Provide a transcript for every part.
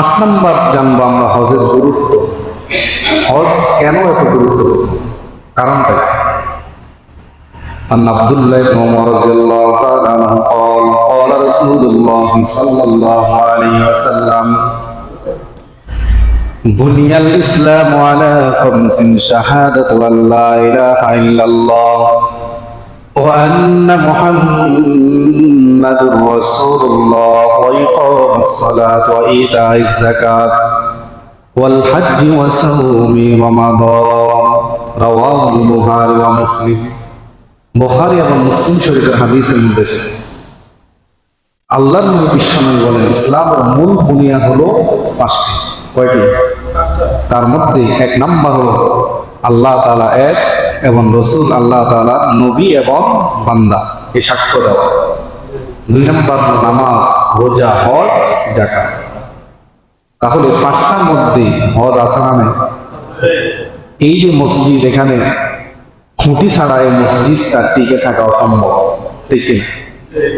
পাঁচ নাম্বার জানবো আমরা হজের গুরুত্ব হজ কেন এত গুরুত্বপূর্ণ কারণটা কি? عن عبد الله بن عمر رضي الله تعالى عنه قال قال رسول الله صلى الله عليه وسلم بني الإسلام على خمس شهادة أن لا إله إلا الله وأن محمد رسول الله وإقام الصلاة وإيتاء الزكاة والحج وصوم رمضان رواه البخاري ومسلم বখারি এবং মুসলিম শরীফের হাদিসের মধ্যে এসেছে আল্লাহ নবী বিশ্বনবী বলেন ইসলামের মূল বুনিয়াদ হলো পাঁচটি কয়টি তার মধ্যে এক নাম্বার হলো আল্লাহ তাআলা এক এবং রসুল আল্লাহ তাআলা নবী এবং বান্দা এই সাক্ষ্য দেওয়া দুই নম্বর নামাজ রোজা, হজ জাকাত তাহলে পাঁচটার মধ্যে হজ আছে না নাই? এই যে মসজিদ এখানে খুঁটি ছাড়া এই মসজিদটা টিকে থাকা অসম্ভব, ঠিক কি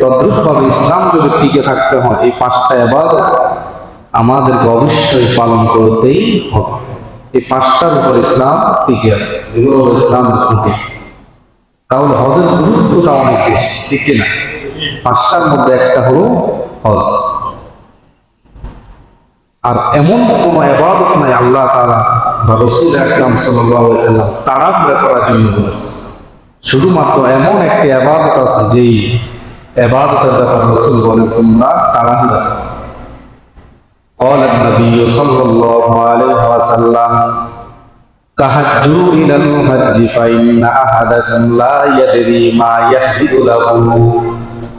তদ্রুপ ভাবে ইসলাম যদি টিকে থাকতে হয়, এই পাঁচটা এবার আমাদেরকে অবশ্যই পালন করতেই হবে। এই পাঁচটার উপর ইসলাম টিকে আছে এগুলো হলো ইসলামের খুঁটি। তাহলে হজের গুরুত্বটা অনেক বেশি, ঠিক কিনা? পাঁচটার মধ্যে একটা হলো হজ আর এমন কোন এবাদত নাই আল্লাহ তারা বা রসুল আকরাম সাল্লাম তাড়াহুড়া করার জন্য বলেছে শুধুমাত্র এমন একটি এবাদত আছে যেই এবাদতের ব্যাপার রসুল বলে তোমরা তাড়াহুড়া করো। قال النبي صلى الله عليه وسلم تهجوا إلى الحج فإن أحدكم لا يدري ما يحدث له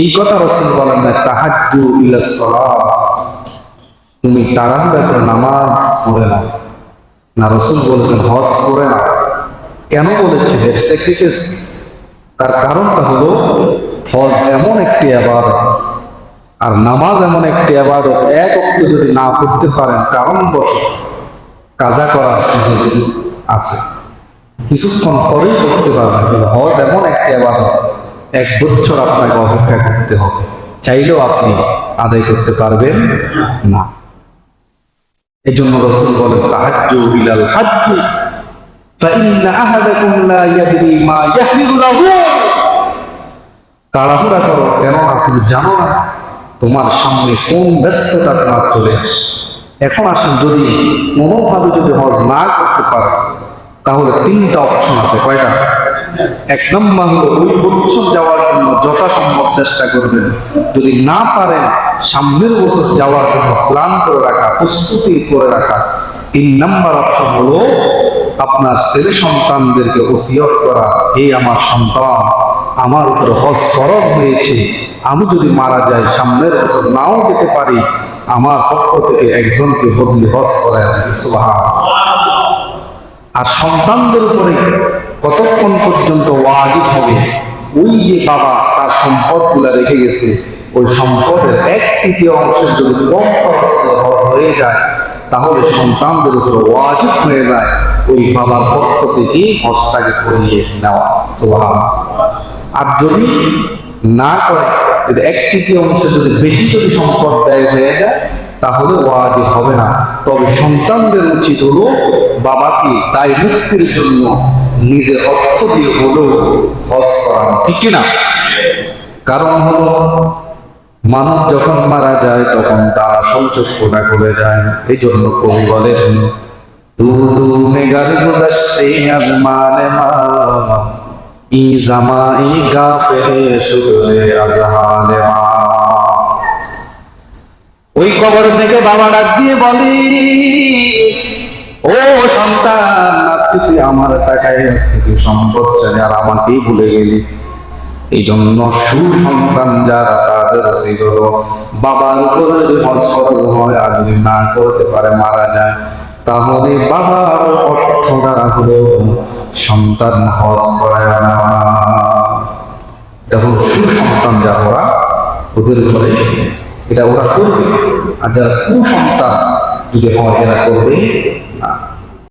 এই কথা রসুল বলেন না সালাহ। তুমি তাড়াহুড়া করে নামাজ পড়ে না না, রসুল বলেছেন, হজ করে না কেন বলেছেন এর স্যাক্রিফাইস তার কারণটা হলো, হজ এমন একটি আবাদত, আর নামাজ এমন একটি আবাদত, এক অক্ত যদি না করতে পারেন কারণ বসে কাজা করার সুযোগ আছে। কিছুক্ষণ পরেই করতে পারবেন হজ এমন একটি আবাদত। এক বছর আপনাকে অপেক্ষা করতে হবে। চাইলেও আপনি আদায় করতে পারবেন না। এই জন্য রসুল বলেন তাহাজ্য বিলাল হাজ্য তাড়াহুড়া করো কেন আপনি জানো না তোমার সামনে কোন ব্যস্ততা তোমার চলে আসে। এখন আসেন, যদি কোনোভাবে যদি হজ না করতে পারো, তাহলে তিনটা অপশন আছে। কয়টা? এক নম্বর হলো, ওই বছর যাওয়ার জন্য যথাসম্ভব চেষ্টা করবেন। যদি না পারেন, সামনের বছর যাওয়ার জন্য প্ল্যান করে রাখা, প্রস্তুতি করে রাখা। তিন নাম্বার অপশন হলো, আপনার ছেলে সন্তানদেরকে ওসিয়ত করা এই আমার সন্তান, আমার উপর হজ ফরজ হয়েছে। আমি যদি মারা যাই, সামনের বছর নাও যেতে পারি। আমার পক্ষ থেকে একজনকে বদলি হজ করায় সুবাহ আর সন্তানদের উপরে কতক্ষণ পর্যন্ত ওয়াজিব হবে? ওই যে বাবা তার সম্পদগুলো রেখে গেছে, ওই সম্পদের এক তৃতীয় অংশের যদি কম হয়ে যায়, তাহলে সন্তানদের উপরে ওয়াজিব হয়ে যায় ওই বাবার পক্ষ থেকে হজটাকে করিয়ে নেওয়া। আর যদি না করে, যদি এক তৃতীয় অংশে যদি বেশি যদি সম্পদ ব্যয় হয়ে যায়, তাহলে ওয়াজিব হবে না। তবে সন্তানদের উচিত হলো বাবাকে তাই মুক্তির জন্য নিজের অর্থ দিয়ে হলেও হজ করানো ঠিক কিনা? কারণ হলো মানব যখন মারা যায় তখন তার সঞ্চয় কোনা করে যায় এই জন্য কবি বলেন তু তু নেগার গুজাস্তে আজমানে মা। ই জামাই গা ফেরে শুধরে আজহালে মা। ওই কবর থেকে বাবা ডাক দিয়ে বলি, ও সন্তান, আজকে তুই আমার টাকায়, আজকে তুই সম্পদ চাই আর আমাকেই ভুলে গেলি। এই জন্য সুসন্তান যারা তাদের ছিল বাবার উপরে যদি হজ হয়, আর যদি না করতে পারে, মারা যায়, তাহলে বাবার অর্থ দ্বারা হলেও সন্তান হজ করায় না হলো সুসন্তান যা ওরা ওদের ঘরে এটা ওরা করবে আর যারা কুসন্তান যদি হয় এরা করবে